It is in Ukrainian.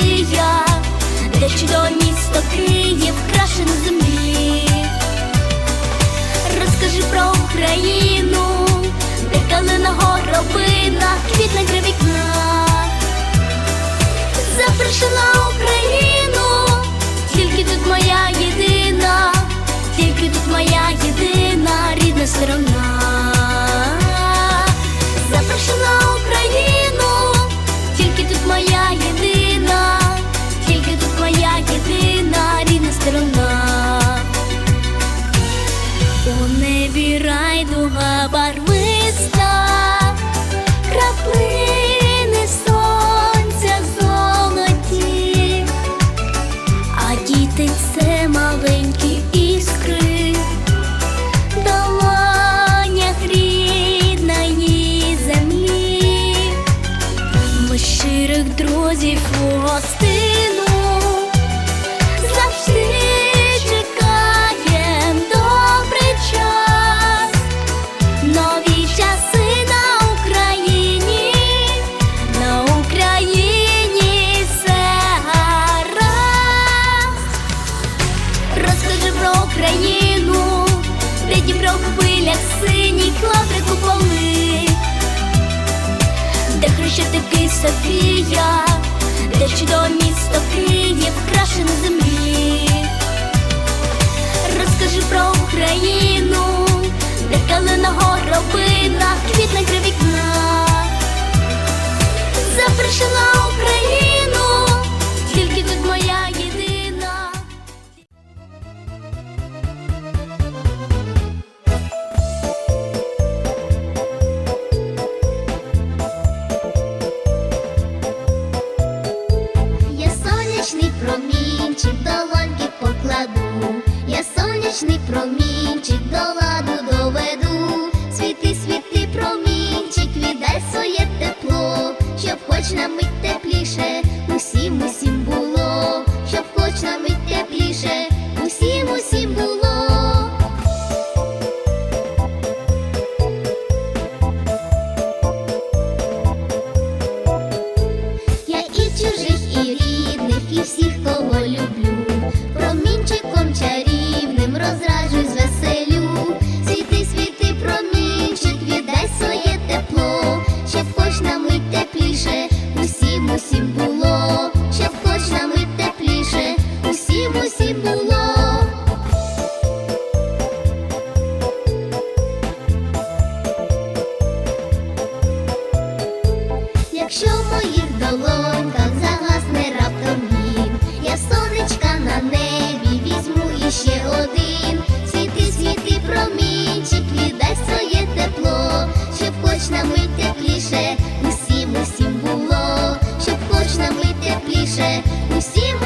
Софія, де чудове місто Київ, крашене землі. Розкажи про Україну, де калина горобина, квітне три вікна. Запрошена Україну, тільки тут моя єдина, тільки тут моя єдина рідна сторона. Гостину. Завжди чекаєм добрий час, нові часи на Україні, на Україні все гаразд. Розкажи про Україну, де Дніпро в хвилях синіх лаври куполи, де хрещатики Софія, де чудове місто сонячний промінчик до ладу доведу. Світи, світи, промінчик, віддай своє тепло, щоб хоч на мить тепліше, усім, усім було, щоб хоч на мить тепліше, усім, усім було. Я і чужих, і рідних, і всіх, кого люблю, усім, усім було, щоб хоч нам і тепліше, усім,